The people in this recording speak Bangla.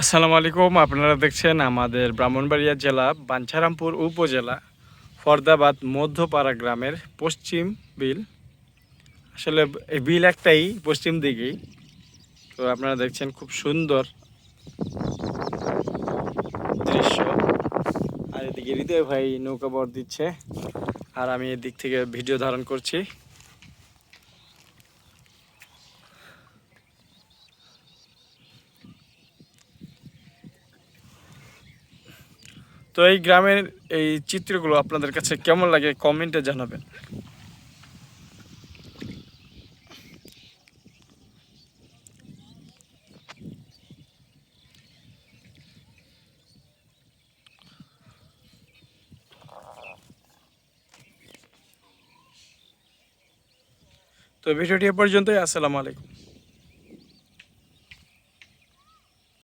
আসসালামু আলাইকুম, আপনারা দেখছেন আমাদের ব্রাহ্মণবাড়িয়া জেলা, বাঞ্ছারামপুর উপজেলা, ফরদাবাদ মধ্যপাড়া গ্রামের পশ্চিম বিল। আসলে এই বিল একটাই পশ্চিম দিকেই। তো আপনারা দেখছেন খুব সুন্দর দৃশ্য। আর এদিকে হৃদয় ভাই নৌকা বর দিচ্ছে। আর আমি এদিক থেকে ভিডিও ধারণ করছি। তো এই গ্রামের এই চিত্রগুলো আপনাদের কাছে কেমন লাগে কমেন্টে জানাবেন। তো ভিডিওটি এ পর্যন্তই, আসসালামু আলাইকুম।